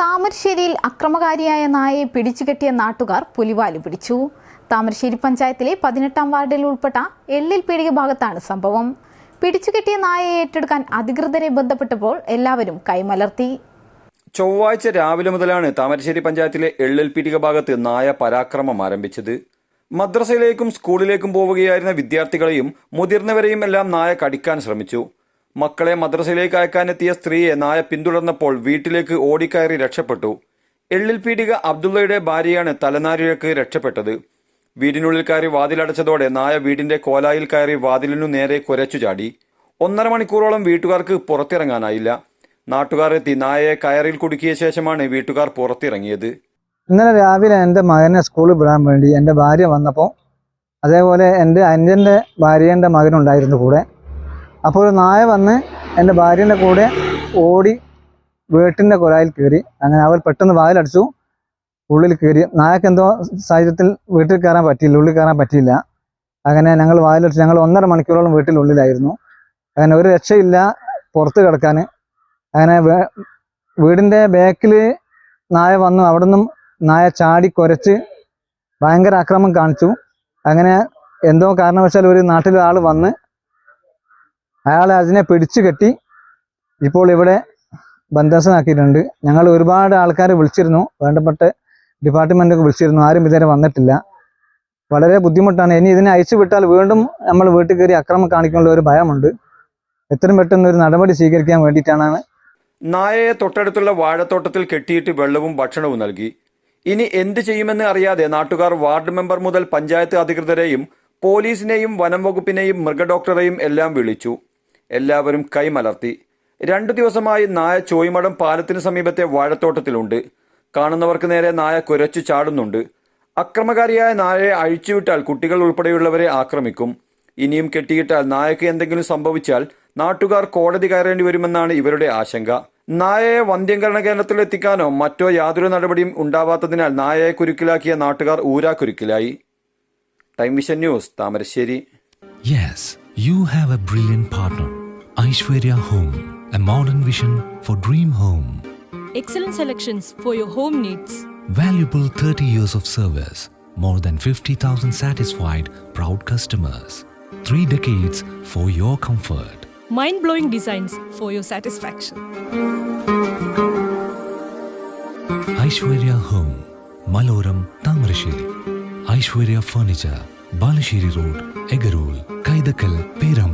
താമരശ്ശേരിയിൽ അക്രമകാരിയായ നായയെ പിടിച്ചുകെട്ടിയ നാട്ടുകാർ പുലിവാലു പിടിച്ചു. താമരശ്ശേരി പഞ്ചായത്തിലെ പതിനെട്ടാം വാർഡിൽ ഉൾപ്പെട്ട എള്ളിൽ പീടിക ഭാഗത്താണ് സംഭവം. പിടിച്ചുകെട്ടിയ നായയെ ഏറ്റെടുക്കാൻ അധികൃതരെ ബന്ധപ്പെട്ടപ്പോൾ എല്ലാവരും കൈമലർത്തി. ചൊവ്വാഴ്ച രാവിലെ മുതലാണ് താമരശ്ശേരി പഞ്ചായത്തിലെ എള്ളിൽ പീടിക ഭാഗത്ത് നായ പരാക്രമം ആരംഭിച്ചത്. മദ്രസയിലേക്കും സ്കൂളിലേക്കും പോവുകയായിരുന്ന വിദ്യാർത്ഥികളെയും മുതിർന്നവരെയും എല്ലാം നായ കടിക്കാൻ ശ്രമിച്ചു. മക്കളെ മദ്രസയിലേക്ക് അയക്കാനെത്തിയ സ്ത്രീയെ നായ പിന്തുടർന്നപ്പോൾ വീട്ടിലേക്ക് ഓടിക്കയറി രക്ഷപ്പെട്ടു. എള്ളിൽ പീഡിക അബ്ദുള്ളയുടെ ഭാര്യയാണ് തലനാരിഴക്ക് രക്ഷപ്പെട്ടത്. വീടിനുള്ളിൽ കയറി വാതിലടച്ചതോടെ നായ വീടിന്റെ കോലായിൽ കയറി വാതിലിനു നേരെ കുരച്ചു ചാടി. ഒന്നര മണിക്കൂറോളം വീട്ടുകാർക്ക് പുറത്തിറങ്ങാനായില്ല. നാട്ടുകാരെത്തി നായയെ കയറിൽ കുടുക്കിയ ശേഷമാണ് വീട്ടുകാർ പുറത്തിറങ്ങിയത്. ഇന്നലെ രാവിലെ എന്റെ മകനെ സ്കൂളിൽ വിടാൻ വേണ്ടി എന്റെ ഭാര്യ വന്നപ്പോൾ അതേപോലെ എന്റെ അന്യന്റെ ഭാര്യേന്റെ മകനുണ്ടായിരുന്നു കൂടെ. അപ്പോൾ ഒരു നായ വന്ന് എന്റെ ഭാര്യന്റെ കൂടെ ഓടി വീട്ടിന്റെ കുഴായിൽ കയറി. അങ്ങനെ അവർ പെട്ടെന്ന് വായിലടിച്ചു ഉള്ളിൽ കയറി. നായക്ക് എന്തോ സാഹചര്യത്തിൽ വീട്ടിൽ കയറാൻ പറ്റിയില്ല ഉള്ളിൽ കയറാൻ പറ്റിയില്ല. അങ്ങനെ ഞങ്ങൾ വായിലടിച്ചു ഞങ്ങൾ ഒന്നര മണിക്കൂറോളം വീട്ടിലുള്ളിലായിരുന്നു അങ്ങനെ ഒരു രക്ഷയില്ല പുറത്ത് കിടക്കാൻ. അങ്ങനെ വീടിന്റെ ബാക്കിൽ നായ വന്നു. അവിടെ നായ ചാടി കുരച്ച് ഭയങ്കര ആക്രമം കാണിച്ചു. അങ്ങനെ എന്തോ കാരണവശാൽ ഒരു നാട്ടിലൊരാൾ വന്ന് അയാളെ അതിനെ പിടിച്ചു കെട്ടി ഇപ്പോൾ ഇവിടെ ബന്ധസ്ഥനാക്കിയിട്ടുണ്ട് ഞങ്ങൾ ഒരുപാട് ആൾക്കാരെ വിളിച്ചിരുന്നു. വേണ്ടപ്പെട്ട ഡിപ്പാർട്ട്മെന്റൊക്കെ വിളിച്ചിരുന്നു. ആരും ഇതുവരെ വന്നിട്ടില്ല. വളരെ ബുദ്ധിമുട്ടാണ്. ഇനി ഇതിനെ അയച്ചു വിട്ടാൽ വീണ്ടും നമ്മൾ വീട്ടിൽ കയറി അക്രമം കാണിക്കാനുള്ള ഒരു ഭയമുണ്ട്. എത്രയും പെട്ടെന്ന് ഒരു നടപടി സ്വീകരിക്കാൻ വേണ്ടിയിട്ടാണ് നായയെ തൊട്ടടുത്തുള്ള വാഴത്തോട്ടത്തിൽ കെട്ടിയിട്ട് വെള്ളവും ഭക്ഷണവും നൽകി. ഇനി എന്ത് ചെയ്യുമെന്ന് അറിയാതെ നാട്ടുകാർ വാർഡ് മെമ്പർ മുതൽ പഞ്ചായത്ത് അധികൃതരെയും പോലീസിനെയും വനം വകുപ്പിനെയും മൃഗഡോക്ടറെയും എല്ലാം വിളിച്ചു. എല്ലാവരും കൈമലർത്തി. രണ്ടു ദിവസമായി നായ ചോയ്മടം പാലത്തിന് സമീപത്തെ വാഴത്തോട്ടത്തിലുണ്ട്. കാണുന്നവർക്ക് നേരെ നായ കുരച്ചു ചാടുന്നുണ്ട്. അക്രമകാരിയായ നായയെ അഴിച്ചുവിട്ടാൽ കുട്ടികൾ ഉൾപ്പെടെയുള്ളവരെ ആക്രമിക്കും. ഇനിയും കെട്ടിയിട്ടാൽ നായക്ക് എന്തെങ്കിലും സംഭവിച്ചാൽ നാട്ടുകാർ കോടതി കയറേണ്ടി വരുമെന്നാണ് ഇവരുടെ ആശങ്ക. നായയെ വന്ധ്യംകരണ കേന്ദ്രത്തിൽ എത്തിക്കാനോ മറ്റോ യാതൊരു നടപടിയും ഉണ്ടാവാത്തതിനാൽ നായയെ കുരുക്കിലാക്കിയ നാട്ടുകാർ ഊരാക്കുരുക്കിലായി. Time vision news Thamarassery. Yes you have a brilliant partner. Aishwarya Home, a modern vision for dream home. Excellent selections for your home needs. Valuable 30 years of service, more than 50,000 satisfied, proud customers. Three decades for your comfort. Mind blowing designs for your satisfaction. Aishwarya Home, Maloram, Tamarashiri. Aishwarya Furniture, Balashiri Road, Egarul, Kaidakal, Perambra.